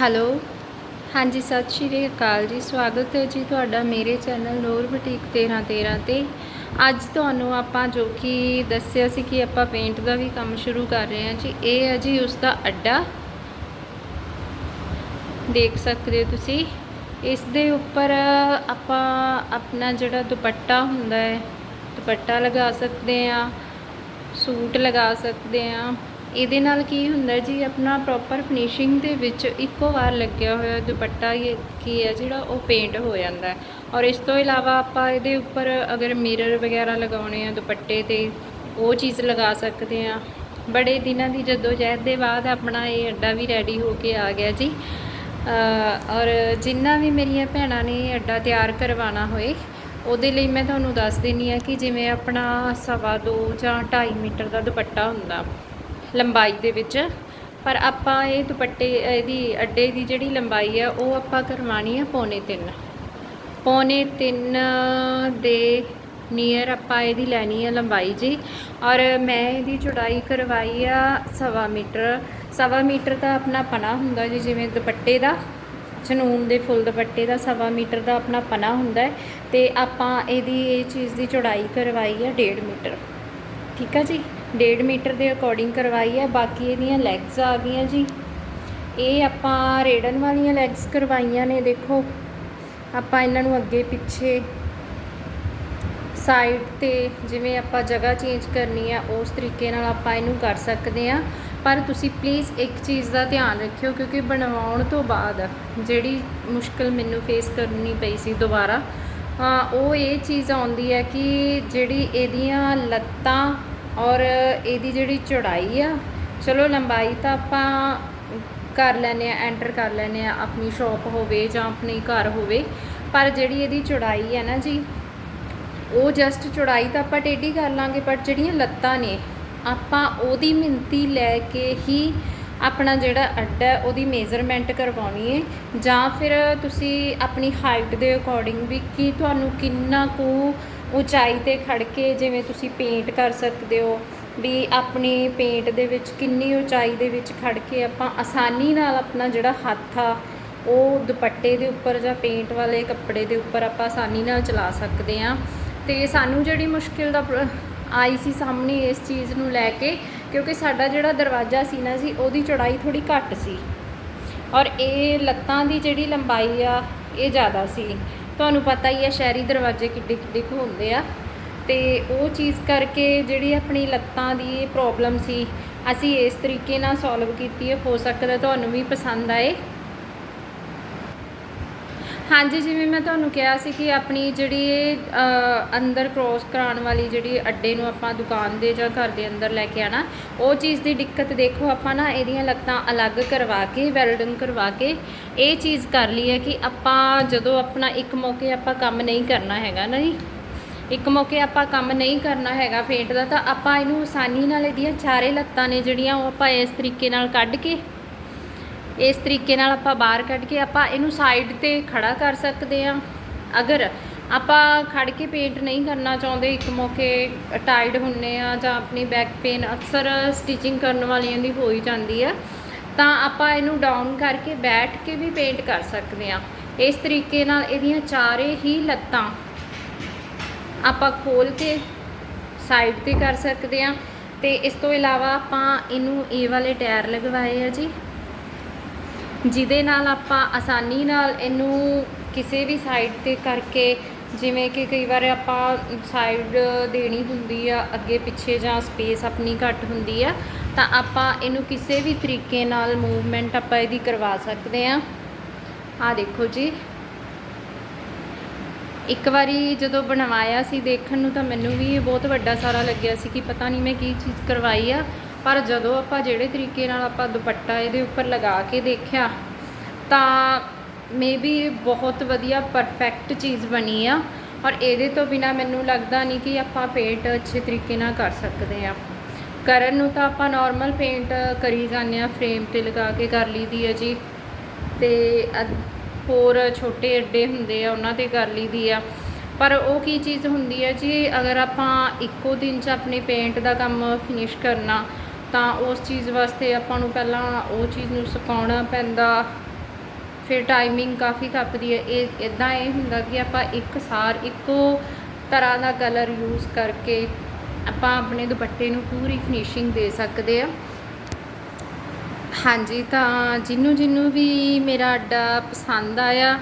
Hello. ਹਾਂਜੀ, ਸਤਿ ਸ਼੍ਰੀ ਅਕਾਲ ਜੀ। ਸਵਾਗਤ ਹੈ ਜੀ ਤੁਹਾਡਾ ਮੇਰੇ ਚੈਨਲ ਨੂਰ ਬੁਟੀਕ 1313 ਤੇ। ਅੱਜ ਤੁਹਾਨੂੰ ਆਪਾਂ ਜੋ ਕਿ ਦੱਸਿਆ ਸੀ ਕਿ ਆਪਾਂ ਪੇਂਟ ਦਾ ਵੀ ਕੰਮ ਸ਼ੁਰੂ ਕਰ ਰਹੇ ਹਾਂ ਜੀ, ਇਹ ਹੈ ਜੀ ਉਸ ਦਾ ਅੱਡਾ। ਦੇਖ ਸਕਦੇ ਹੋ ਤੁਸੀਂ। ਇਸ ਦੇ ਉੱਪਰ ਆਪਾਂ ਆਪਣਾ ਜਿਹੜਾ ਦੁਪੱਟਾ ਹੁੰਦਾ ਹੈ, ਦੁਪੱਟਾ ਲਗਾ ਸਕਦੇ ਆ ਸੂਟ ਲਗਾ ਸਕਦੇ ਆ ਇਹਦੇ ਨਾਲ ਕੀ ਹੁੰਦਾ ਜੀ, ਆਪਣਾ ਪ੍ਰੋਪਰ ਫਿਨਿਸ਼ਿੰਗ ਦੇ ਵਿੱਚ ਇੱਕੋ ਵਾਰ ਲੱਗਿਆ ਹੋਇਆ ਦੁਪੱਟਾ ਕੀ ਹੈ ਜਿਹੜਾ ਉਹ ਪੇਂਟ ਹੋ ਜਾਂਦਾ ਔਰ ਇਸ ਤੋਂ ਇਲਾਵਾ ਆਪਾਂ ਇਹਦੇ ਉੱਪਰ ਅਗਰ ਮਿਰਰ ਵਗੈਰਾ ਲਗਾਉਣੇ ਆ ਦੁਪੱਟੇ ਤੇ, ਉਹ ਚੀਜ਼ ਲਗਾ ਸਕਦੇ ਆ। ਬੜੇ ਦਿਨਾਂ ਦੀ ਜਦੋਂ ਜਹਿਦ ਦੇ ਬਾਅਦ ਆਪਣਾ ਇਹ ਅੱਡਾ ਵੀ ਰੈਡੀ ਹੋ ਕੇ ਆ ਗਿਆ ਜੀ। ਔਰ ਜਿੰਨਾ ਵੀ ਮੇਰੀਆਂ ਭੈਣਾਂ ਨੇ ਇਹ ਅੱਡਾ ਤਿਆਰ ਕਰਵਾਉਣਾ ਹੋਏ, ਉਹਦੇ ਲਈ ਮੈਂ ਤੁਹਾਨੂੰ ਦੱਸ ਦਿੰਨੀ ਆ ਕਿ ਜਿਵੇਂ ਆਪਣਾ ਸਵਾ ਦੋ ਜਾਂ 2.5 ਮੀਟਰ ਦਾ ਦੁਪੱਟਾ ਹੁੰਦਾ। ਲੰਬਾਈ ਦੇ ਵਿੱਚ। ਪਰ ਆਪਾਂ ਇਹ ਦੁਪੱਟੇ, ਇਹਦੀ ਅੱਡੇ ਦੀ ਜਿਹੜੀ ਲੰਬਾਈ ਆ, ਉਹ ਆਪਾਂ ਕਰਵਾਉਣੀ ਆ ਪੌਣੇ 3 ਪੌਣੇ 3 ਦੇ ਨੀਅਰ ਆਪਾਂ ਇਹਦੀ ਲੈਣੀ ਆ ਲੰਬਾਈ ਜੀ। ਔਰ ਮੈਂ ਇਹਦੀ ਚੌੜਾਈ ਕਰਵਾਈ ਆ ਸਵਾ ਮੀਟਰ। ਸਵਾ ਮੀਟਰ ਦਾ ਆਪਣਾ ਪਨਾ ਹੁੰਦਾ ਜੀ, ਜਿਵੇਂ ਦੁਪੱਟੇ ਦਾ ਚਨੂਨ ਦੇ ਫੁੱਲ ਦੁਪੱਟੇ ਦਾ ਸਵਾ ਮੀਟਰ ਦਾ ਆਪਣਾ ਪਨਾ ਹੁੰਦਾ ਹੈ। ਤੇ ਆਪਾਂ ਇਹਦੀ, ਇਹ ਚੀਜ਼ ਦੀ ਚੌੜਾਈ ਕਰਵਾਈ ਆ 1.5 ਮੀਟਰ। ਠੀਕ ਆ ਜੀ? 1.5 ਮੀਟਰ ਦੇ ਅਕੋਰਡਿੰਗ ਕਰਵਾਈ ਹੈ, ਬਾਕੀ ਇਹਦੀਆਂ ਲੈਗਸ ਆ ਗਈਆਂ ਜੀ। ਇਹ ਆਪਾਂ ਰੇੜਨ ਵਾਲੀਆਂ ਲੈਗਸ ਕਰਵਾਈਆਂ ਨੇ, ਦੇਖੋ। ਆਪਾਂ ਇਹਨਾਂ ਨੂੰ ਅੱਗੇ ਪਿੱਛੇ ਸਾਈਡ ਤੇ ਜਿਵੇਂ ਆਪਾਂ ਜਗ੍ਹਾ ਚੇਂਜ ਕਰਨੀ ਆ, ਉਸ ਤਰੀਕੇ ਨਾਲ ਆਪਾਂ ਇਹਨੂੰ ਕਰ ਸਕਦੇ ਆ। ਪਰ ਤੁਸੀਂ ਪਲੀਜ਼ ਇੱਕ ਚੀਜ਼ ਦਾ ਧਿਆਨ ਰੱਖਿਓ, ਕਿਉਂਕਿ ਬਣਵਾਉਣ ਤੋਂ ਬਾਅਦ ਜਿਹੜੀ ਮੁਸ਼ਕਲ ਮੈਨੂੰ ਫੇਸ ਕਰਨੀ ਪਈ ਸੀ ਦੁਬਾਰਾ ਉਹ ਇਹ ਚੀਜ਼ ਆਉਂਦੀ ਹੈ ਕਿ ਜਿਹੜੀ ਇਹਦੀਆਂ ਲੱਤਾਂ ਔਰ ਇਹਦੀ ਜਿਹੜੀ ਚੌੜਾਈ ਆ, ਚਲੋ ਲੰਬਾਈ ਤਾਂ ਆਪਾਂ ਕਰ ਲੈਨੇ ਆ ਐਂਟਰ ਕਰ ਲੈਨੇ ਆ ਆਪਣੀ ਸ਼ਾਪ ਹੋਵੇ ਜਾਂ ਆਪਣੇ ਘਰ ਹੋਵੇ, ਪਰ ਜਿਹੜੀ ਇਹਦੀ ਚੌੜਾਈ ਹੈ ਨਾ ਜੀ, ਉਹ ਜਸਟ ਚੌੜਾਈ ਤਾਂ ਆਪਾਂ ਟੇਢੀ ਕਰ ਲਾਂਗੇ ਪਰ ਜਿਹੜੀਆਂ ਲੱਤਾਂ ਨੇ, ਆਪਾਂ ਉਹਦੀ ਮਿਣਤੀ ਲੈ ਕੇ ਹੀ ਆਪਣਾ ਜਿਹੜਾ ਅੱਡਾ ਉਹਦੀ ਮੇਜ਼ਰਮੈਂਟ ਕਰਵਾਉਣੀ ਹੈ, ਜਾਂ ਫਿਰ ਤੁਸੀਂ ਆਪਣੀ ਹਾਈਟ ਦੇ ਅਕੋਰਡਿੰਗ ਵੀ ਕੀ ਤੁਹਾਨੂੰ ਕਿੰਨਾ ਕੁ ਉਚਾਈ ਤੇ ਖੜ ਕੇ ਜਿਵੇਂ ਤੁਸੀਂ ਪੇਂਟ ਕਰ ਸਕਦੇ ਹੋ ਵੀ ਆਪਣੀ ਪੇਂਟ ਦੇ ਵਿੱਚ ਕਿੰਨੀ ਉਚਾਈ ਦੇ ਵਿੱਚ ਖੜ ਕੇ ਆਪਾਂ ਆਸਾਨੀ ਨਾਲ ਆਪਣਾ ਜਿਹੜਾ ਹੱਥ ਆ, ਉਹ ਦੁਪੱਟੇ ਦੇ ਉੱਪਰ ਜਾਂ ਪੇਂਟ ਵਾਲੇ ਕੱਪੜੇ ਦੇ ਉੱਪਰ ਆਪਾਂ ਆਸਾਨੀ ਨਾਲ ਚਲਾ ਸਕਦੇ ਹਾਂ। ਤੇ ਸਾਨੂੰ ਜਿਹੜੀ ਮੁਸ਼ਕਿਲ ਦਾ ਪ੍ਰ- ਆਈ ਸੀ ਸਾਹਮਣੇ ਇਸ ਚੀਜ਼ ਨੂੰ ਲੈ ਕੇ, ਕਿਉਂਕਿ ਸਾਡਾ ਜਿਹੜਾ ਦਰਵਾਜ਼ਾ ਸੀ ਨਾ ਜੀ, ਉਹਦੀ ਚੌੜਾਈ ਥੋੜੀ ਘੱਟ ਸੀ। ਔਰ ਇਹ ਲੱਤਾਂ ਦੀ ਜਿਹੜੀ ਲੰਬਾਈ ਆ, ਇਹ ਜ਼ਿਆਦਾ ਸੀ। ਤੁਹਾਨੂੰ ਪਤਾ ਹੀ ਹੈ ਸ਼ਹਿਰੀ ਦਰਵਾਜ਼ੇ ਕਿੱਡੇ ਕਿੱਡੇ ਕੁ ਹੁੰਦੇ ਆ। ਤੇ ਉਹ ਚੀਜ਼ ਕਰਕੇ ਜਿਹੜੀ ਆਪਣੀ ਲੱਤਾਂ ਦੀ ਪ੍ਰੋਬਲਮ ਸੀ, ਅਸੀਂ ਇਸ ਤਰੀਕੇ ਨਾਲ ਸੋਲਵ ਕੀਤੀ ਹੈ ਹੋ ਸਕਦਾ ਤੁਹਾਨੂੰ ਵੀ ਪਸੰਦ ਆਏ। ਹਾਂਜੀ ਜਿਵੇਂ ਮੈਂ ਤੁਹਾਨੂੰ ਕਿਹਾ ਸੀ ਕਿ ਆਪਣੀ ਜਿਹੜੀ ਇਹ, ਅੰਦਰ ਕ੍ਰੋਸ ਕਰਾਉਣ ਵਾਲੀ ਜਿਹੜੀ ਅੱਡੇ ਨੂੰ ਆਪਾਂ ਦੁਕਾਨ ਦੇ ਜਾਂ ਘਰ ਦੇ ਅੰਦਰ ਲੈ ਕੇ ਆਣਾ ਉਹ ਚੀਜ਼ ਦੀ ਦਿੱਕਤ ਦੇਖੋ ਆਪਾਂ ਨਾ ਇਹਦੀਆਂ ਲੱਤਾਂ ਅਲੱਗ ਕਰਵਾ ਕੇ ਵੈਲਡਿੰਗ ਕਰਵਾ ਕੇ ਇਹ ਚੀਜ਼ ਕਰ ਲਈ ਹੈ ਕਿ ਆਪਾਂ ਜਦੋਂ ਆਪਣਾ ਇੱਕ ਮੌਕੇ ਆਪਾਂ ਕੰਮ ਨਹੀਂ ਕਰਨਾ ਹੈਗਾ ਨਾ ਜੀ ਇੱਕ ਮੌਕੇ ਆਪਾਂ ਕੰਮ ਨਹੀਂ ਕਰਨਾ ਹੈਗਾ ਫੇਂਟ ਦਾ ਤਾਂ ਆਪਾਂ ਇਹਨੂੰ ਆਸਾਨੀ ਨਾਲ ਇਹਦੀਆਂ ਚਾਰੇ ਲੱਤਾਂ ਨੇ ਜਿਹੜੀਆਂ ਉਹ ਆਪਾਂ ਇਸ ਤਰੀਕੇ ਨਾਲ ਕੱਢ ਕੇ ਇਸ ਤਰੀਕੇ ਨਾਲ ਆਪਾਂ ਬਾਹਰ ਕੱਢ ਕੇ ਆਪਾਂ ਇਹਨੂੰ ਸਾਈਡ ਤੇ ਖੜਾ ਕਰ ਸਕਦੇ ਆ ਅਗਰ ਆਪਾਂ ਖੜ ਕੇ ਪੇਂਟ ਨਹੀਂ ਕਰਨਾ ਚਾਹੁੰਦੇ, ਇੱਕ ਮੌਕੇ ਟਾਈਡ ਹੁੰਨੇ ਆ ਜਾਂ ਆਪਣੀ ਬੈਕ ਪੇਨ ਅਕਸਰ ਸਟਿਚਿੰਗ ਕਰਨ ਵਾਲਿਆਂ ਦੀ ਹੋ ਹੀ ਜਾਂਦੀ ਆ, ਤਾਂ ਆਪਾਂ ਇਹਨੂੰ ਡਾਊਨ ਕਰਕੇ ਬੈਠ ਕੇ ਵੀ ਪੇਂਟ ਕਰ ਸਕਦੇ ਆ ਇਸ ਤਰੀਕੇ ਨਾਲ ਇਹਦੀਆਂ ਚਾਰੇ ਹੀ ਲੱਤਾਂ ਆਪਾਂ ਖੋਲ ਕੇ ਸਾਈਡ ਤੇ ਕਰ ਸਕਦੇ ਆ ਤੇ ਇਸ ਤੋਂ ਇਲਾਵਾ ਆਪਾਂ ਇਹਨੂੰ ਇਹ ਵਾਲੇ ਟਾਇਰ ਲਗਵਾਏ ਆ ਜੀ। ਜਿਹਦੇ ਨਾਲ ਆਪਾਂ ਆਸਾਨੀ ਨਾਲ ਇਹਨੂੰ ਕਿਸੇ ਵੀ ਸਾਈਡ ਤੇ ਕਰਕੇ, ਜਿਵੇਂ ਕਿ ਕਈ ਵਾਰ ਆਪਾਂ ਸਾਈਡ ਦੇਣੀ ਹੁੰਦੀ ਆ, ਅੱਗੇ ਪਿੱਛੇ ਜਾਂ ਸਪੇਸ ਆਪਣੀ ਘੱਟ ਹੁੰਦੀ ਆ, ਤਾਂ ਆਪਾਂ ਇਹਨੂੰ ਕਿਸੇ ਵੀ ਤਰੀਕੇ ਨਾਲ ਮੂਵਮੈਂਟ ਆਪਾਂ ਇਹਦੀ ਕਰਵਾ ਸਕਦੇ ਆ। ਆ ਦੇਖੋ ਜੀ। ਇੱਕ ਵਾਰੀ ਜਦੋਂ ਬਣਵਾਇਆ ਸੀ ਦੇਖਣ ਨੂੰ ਤਾਂ ਮੈਨੂੰ ਵੀ ਇਹ ਬਹੁਤ ਵੱਡਾ ਸਾਰਾ ਲੱਗਿਆ ਸੀ ਕਿ ਪਤਾ ਨਹੀਂ ਮੈਂ ਕੀ ਚੀਜ਼ ਕਰਵਾਈ ਆ। ਪਰ ਜਦੋਂ ਆਪਾਂ ਜਿਹੜੇ ਤਰੀਕੇ ਨਾਲ ਆਪਾਂ ਦੁਪੱਟਾ ਇਹਦੇ ਉੱਪਰ ਲਗਾ ਕੇ ਦੇਖਿਆ, ਤਾਂ ਮੇਬੀ ਬਹੁਤ ਵਧੀਆ ਪਰਫੈਕਟ ਚੀਜ਼ ਬਣੀ ਆ ਔਰ ਇਹਦੇ ਤੋਂ ਬਿਨਾ ਮੈਨੂੰ ਲੱਗਦਾ ਨਹੀਂ ਕਿ ਆਪਾਂ ਪੇਂਟ ਅੱਛੇ ਤਰੀਕੇ ਨਾਲ ਕਰ ਸਕਦੇ ਆ। ਕਰਨ ਨੂੰ ਤਾਂ ਆਪਾਂ ਨਾਰਮਲ ਪੇਂਟ ਕਰੀ ਜਾਂਦੇ ਆ ਫਰੇਮ ਤੇ ਲਗਾ ਕੇ ਕਰ ਲਈਦੀ ਆ ਜੀ। ਤੇ ਹੋਰ ਛੋਟੇ ਅੱਡੇ ਹੁੰਦੇ ਆ, ਉਹਨਾਂ ਤੇ ਕਰ ਲਈਦੀ ਆ। ਪਰ ਉਹ ਕੀ ਚੀਜ਼ ਹੁੰਦੀ ਹੈ ਜੀ, ਅਗਰ ਆਪਾਂ ਇੱਕੋ ਦਿਨ 'ਚ ਆਪਣੇ ਪੇਂਟ ਦਾ ਕੰਮ ਫਿਨਿਸ਼ ਕਰਨਾ ਤਾਂ ਉਸ ਚੀਜ਼ ਵਾਸਤੇ ਆਪਾਂ ਨੂੰ ਪਹਿਲਾਂ ਉਹ ਚੀਜ਼ ਨੂੰ ਸੁਕਾਉਣਾ ਪੈਂਦਾ। ਫਿਰ ਟਾਈਮਿੰਗ ਕਾਫੀ ਖੱਪਦੀ ਹੈ। ਇਹ ਇਦਾਂ ਇਹ ਹੁੰਦਾ ਕਿ ਆਪਾਂ ਇੱਕ ਸਾਰ, ਇੱਕੋ ਤਰ੍ਹਾਂ ਦਾ ਕਲਰ ਯੂਜ਼ ਕਰਕੇ ਆਪਾਂ ਆਪਣੇ ਦੁਪੱਟੇ ਨੂੰ ਪੂਰੀ ਫਿਨਿਸ਼ਿੰਗ ਦੇ ਸਕਦੇ ਆ ਹਾਂਜੀ, ਤਾਂ ਜਿਹਨੂੰ ਜਿਹਨੂੰ ਵੀ ਮੇਰਾ ਅੱਡਾ ਪਸੰਦ ਆਇਆ,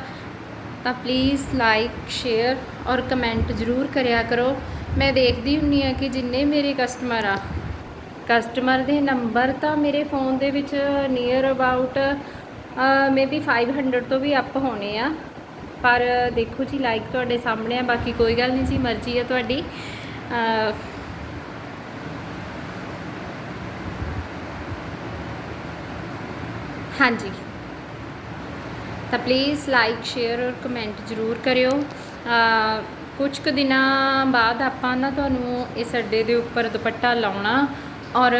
ਤਾਂ ਪਲੀਜ਼ ਲਾਈਕ ਸ਼ੇਅਰ ਔਰ ਕਮੈਂਟ ਜ਼ਰੂਰ ਕਰਿਆ ਕਰੋ। ਮੈਂ ਦੇਖਦੀ ਹੁੰਨੀ ਆ ਕਿ ਜਿੰਨੇ ਮੇਰੇ ਕਸਟਮਰ ਆ ਕਸਟਮਰ ਦੇ ਨੰਬਰ ਤਾਂ ਮੇਰੇ ਫੋਨ ਦੇ ਵਿੱਚ ਨੀਅਰ ਅਬਾਊਟ ਮੇਬੀ 500 ਤੋਂ ਵੀ ਅੱਪ ਹੋਣੇ ਆ। ਪਰ ਦੇਖੋ ਜੀ ਲਾਈਕ ਤੁਹਾਡੇ ਸਾਹਮਣੇ ਆ, ਬਾਕੀ ਕੋਈ ਗੱਲ ਨਹੀਂ ਜੀ, ਮਰਜ਼ੀ ਆ ਤੁਹਾਡੀ। ਹਾਂਜੀ। ਤਾਂ ਪਲੀਜ਼ ਲਾਈਕ ਸ਼ੇਅਰ ਔਰ ਕਮੈਂਟ ਜ਼ਰੂਰ ਕਰਿਓ। ਅਹ ਕੁਝ ਕੁ ਦਿਨਾਂ ਬਾਅਦ ਆਪਾਂ ਨਾ ਤੁਹਾਨੂੰ ਇਸ ਅੱਡੇ ਦੇ ਉੱਪਰ ਦੁਪੱਟਾ ਲਾਉਣਾ। ਔਰ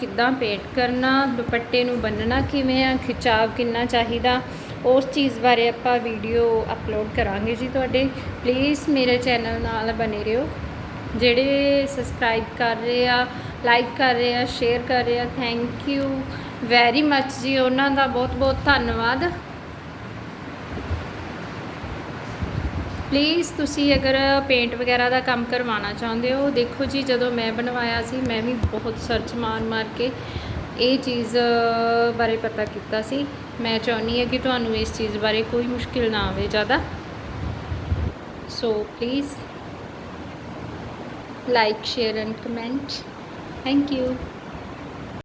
ਕਿੱਦਾਂ ਪੇਟ ਕਰਨਾ, ਦੁਪੱਟੇ ਨੂੰ ਬੰਨਣਾ ਕਿਵੇਂ ਆ, ਖਿਚਾਵ ਕਿੰਨਾ ਚਾਹੀਦਾ, ਉਸ ਚੀਜ਼ ਬਾਰੇ ਆਪਾਂ ਵੀਡੀਓ ਅਪਲੋਡ ਕਰਾਂਗੇ ਜੀ ਤੁਹਾਡੇ। ਪਲੀਜ਼ ਮੇਰੇ ਚੈਨਲ ਨਾਲ ਬਨੇ ਰਹੋ, ਜਿਹੜੇ ਸਬਸਕ੍ਰਾਈਬ ਕਰ ਰਹੇ ਆ ਲਾਈਕ ਕਰ ਰਹੇ ਆ ਸ਼ੇਅਰ ਕਰ ਰਹੇ ਆ ਥੈਂਕ ਯੂ ਵੈਰੀ ਮੱਚ ਜੀ, ਉਹਨਾਂ ਦਾ ਬਹੁਤ ਬਹੁਤ ਧੰਨਵਾਦ। ਪਲੀਜ਼ ਤੁਸੀਂ ਅਗਰ ਪੇਂਟ ਵਗੈਰਾ ਦਾ ਕੰਮ ਕਰਵਾਉਣਾ ਚਾਹੁੰਦੇ ਹੋ, ਦੇਖੋ ਜੀ, ਜਦੋਂ ਮੈਂ ਬਣਵਾਇਆ ਸੀ, ਮੈਂ ਵੀ ਬਹੁਤ ਸਰਚ ਮਾਰ ਮਾਰ ਕੇ ਇਹ ਚੀਜ਼ ਬਾਰੇ ਪਤਾ ਕੀਤਾ ਸੀ। ਮੈਂ ਚਾਹੁੰਦੀ ਹਾਂ ਕਿ ਤੁਹਾਨੂੰ ਇਸ ਚੀਜ਼ ਬਾਰੇ ਕੋਈ ਮੁਸ਼ਕਿਲ ਨਾ ਆਵੇ ਜ਼ਿਆਦਾ। So please like share and comment. Thank you